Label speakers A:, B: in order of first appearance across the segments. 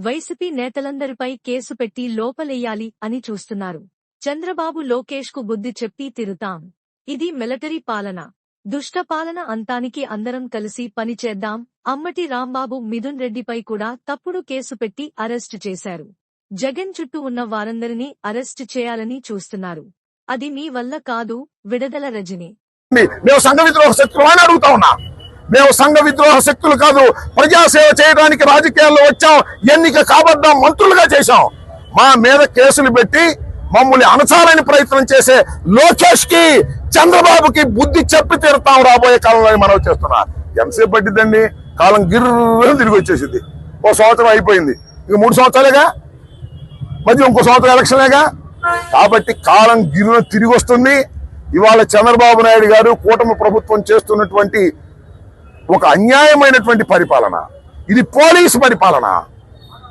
A: YCP నేతలందరిపై case పెట్టి లోపలెయ్యాలి అని చూస్తున్నారు. చంద్రబాబు లోకేష్కు బుద్ధి చెప్పి తిరుతాం. ఇది మిలటరీ పాలన. దుష్టపాలన అంతానికి అందరం కలిసి పనిచేద్దాం అమ్మటి రాంబాబు మిథున్ రెడ్డిపై కూడా తప్పుడు కేసు పెట్టి అరెస్టు చేశారు. జగన్ చుట్టూ ఉన్న వారందరినీ అరెస్టు చేయాలని చూస్తున్నారు. అది మీ వల్ల కాదు విడదల రజని.
B: మేము సంఘ విద్రోహ అని అడుగుతా ఉన్నా. మేము సంఘ విద్రోహ శక్తులు కాదు ప్రజాసేవ చేయడానికి రాజకీయాల్లో వచ్చాం ఎన్నిక కాబడ్డాం మంత్రులుగా చేశాం. మా మీద కేసులు పెట్టి మమ్మల్ని అణచాలని ప్రయత్నం చేసే లోకేష్కి చంద్రబాబుకి బుద్ధి చెప్పి తీరుతాం రాబోయే కాలంలో మనం చేస్తున్నా. ఎంతసేపు పట్టిద్దండి? కాలం గిర్ర తిరిగి వచ్చేసింది. ఓ సంవత్సరం అయిపోయింది. ఇక మూడు సంవత్సరాలేగా? మధ్య ఇంకో సంవత్సరం ఎలక్షన్లేగా? కాబట్టి కాలం గిరున తిరిగి వస్తుంది. ఇవాళ చంద్రబాబు నాయుడు గారు కూటమి ప్రభుత్వం చేస్తున్నటువంటి ఒక అన్యాయమైనటువంటి పరిపాలన. ఇది పోలీస్ పరిపాలన.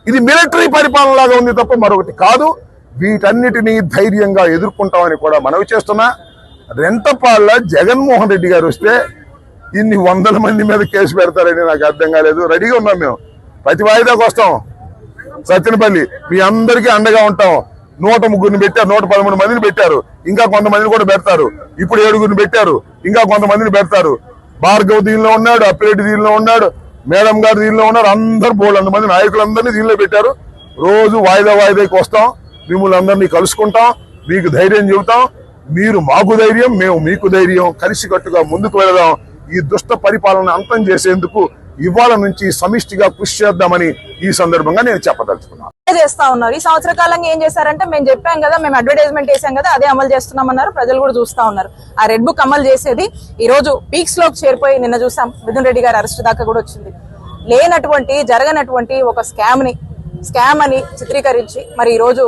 B: ఇది మిలిటరీ పరిపాలన లాగా ఉంది తప్ప మరొకటి కాదు. వీటన్నిటినీ ధైర్యంగా ఎదుర్కొంటామని కూడా మనవి చేస్తున్నా. రెంటపాళ్ళ జగన్మోహన్ రెడ్డి గారు వస్తే ఇన్ని వందల మంది మీద కేసు పెడతారని నాకు అర్థం కాలేదు. రెడీగా ఉన్నాం మేము. ప్రతి వాయిదాకు వస్తాం సత్యనపల్లి మీ అందరికీ అండగా ఉంటాం. నూట ముగ్గురిని పెట్టారు నూట పదమూడు మందిని పెట్టారు. ఇంకా కొంతమందిని కూడా పెడతారు. ఇప్పుడు ఏడుగురిని పెట్టారు ఇంకా కొంతమందిని పెడతారు. భార్గవ్ దీనిలో ఉన్నాడు అప్పిరెడ్డి దీనిలో ఉన్నాడు మేడం గారు దీనిలో ఉన్నారు అందరు బోళ్ళు మంది నాయకులందరినీ దీనిలో పెట్టారు. రోజు వాయిదా వాయిదాకి వస్తాం మిమ్మల్ని అందరినీ కలుసుకుంటాం మీకు ధైర్యం చెబుతాం. మీరు మాకు ధైర్యం మేము మీకు ధైర్యం కలిసికట్టుగా ముందుకు వెళదాం. ఈ దుష్ట పరిపాలన అంతం చేసేందుకు ఇవాళ నుంచి సమిష్టిగా కృషి చేద్దామని ఈ సందర్భంగా నేను చెప్పదలుచుకున్నాను.
C: చేస్తా ఉన్నారు? ఈ సంవత్సర కాలంగా ఏం చేశారంటే మేము చెప్పాం కదా మేము అడ్వర్టైజ్మెంట్ చేసాం కదా అదే అమలు చేస్తున్నామన్నారు ప్రజలు కూడా చూస్తా ఉన్నారు. ఆ రెడ్ బుక్ అమలు చేసేది ఈ రోజు పీక్స్లోకి చేరిపోయి నిన్న చూసాం మిథున్ రెడ్డి గారి అరెస్ట్ దాకా కూడా వచ్చింది. లేనటువంటి జరగనటువంటి ఒక స్కామ్ని స్కామ్ అని చిత్రీకరించి మరి ఈ రోజు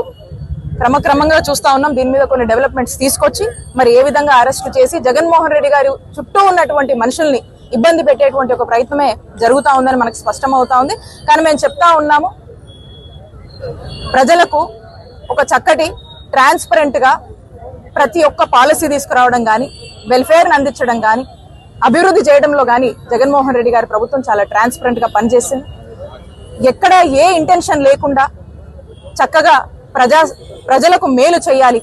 C: క్రమక్రమంగా చూస్తా ఉన్నాం. దీని మీద కొన్ని డెవలప్మెంట్స్ తీసుకొచ్చి మరి ఏ విధంగా అరెస్ట్ చేసి జగన్మోహన్ రెడ్డి గారు చుట్టూ ఉన్నటువంటి మనుషుల్ని ఇబ్బంది పెట్టేటువంటి ఒక ప్రయత్నమే జరుగుతూ ఉందని మనకు స్పష్టం అవుతా ఉంది. కానీ మేము చెప్తా ఉన్నాము ప్రజలకు ఒక చక్కటి ట్రాన్స్పరెంట్గా ప్రతి ఒక్క పాలసీ తీసుకురావడం కానీ వెల్ఫేర్ అందించడం కానీ అభివృద్ధి చేయడంలో కానీ జగన్మోహన్ రెడ్డి గారి ప్రభుత్వం చాలా ట్రాన్స్పరెంట్గా పనిచేసింది. ఎక్కడ ఏ ఇంటెన్షన్ లేకుండా చక్కగా ప్రజా ప్రజలకు మేలు చేయాలి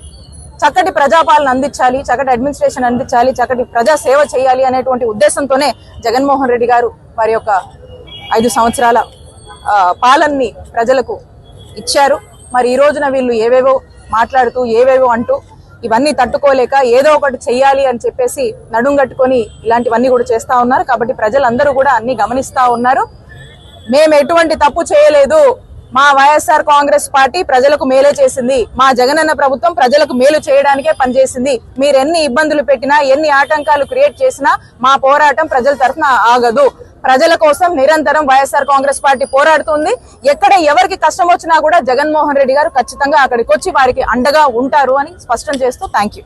C: చక్కటి ప్రజాపాలన అందించాలి చక్కటి అడ్మినిస్ట్రేషన్ అందించాలి చక్కటి ప్రజా సేవ చేయాలి అనేటువంటి ఉద్దేశంతోనే జగన్మోహన్ రెడ్డి గారు వారి యొక్క ఐదు సంవత్సరాల ఆ, పాలనని ప్రజలకు ఇచ్చారు. మరి ఈ రోజున వీళ్ళు ఏవేవో మాట్లాడుతూ ఏవేవో అంటూ ఇవన్నీ తట్టుకోలేక ఏదో ఒకటి చెయ్యాలి అని చెప్పేసి నడుం కట్టుకొని ఇలాంటివన్నీ కూడా చేస్తూ ఉన్నారు. కాబట్టి ప్రజలందరూ కూడా అన్ని గమనిస్తూ ఉన్నారు. మేము ఎటువంటి తప్పు చేయలేదు. మా వైఎస్ఆర్ కాంగ్రెస్ పార్టీ ప్రజలకు మేలే చేసింది. మా జగనన్న ప్రభుత్వం ప్రజలకు మేలు చేయడానికే పనిచేసింది. మీరు ఎన్ని ఇబ్బందులు పెట్టినా ఎన్ని ఆటంకాలు క్రియేట్ చేసినా మా పోరాటం ప్రజల తరఫున ఆగదు. ప్రజల కోసం నిరంతరం వైఎస్ఆర్ కాంగ్రెస్ పార్టీ పోరాడుతుంది. ఎక్కడ ఎవరికి కష్టం వచ్చినా కూడా జగన్మోహన్ రెడ్డి గారు ఖచ్చితంగా అక్కడికి వచ్చి వారికి అండగా ఉంటారు అని స్పష్టం చేస్తూ థ్యాంక్ యూ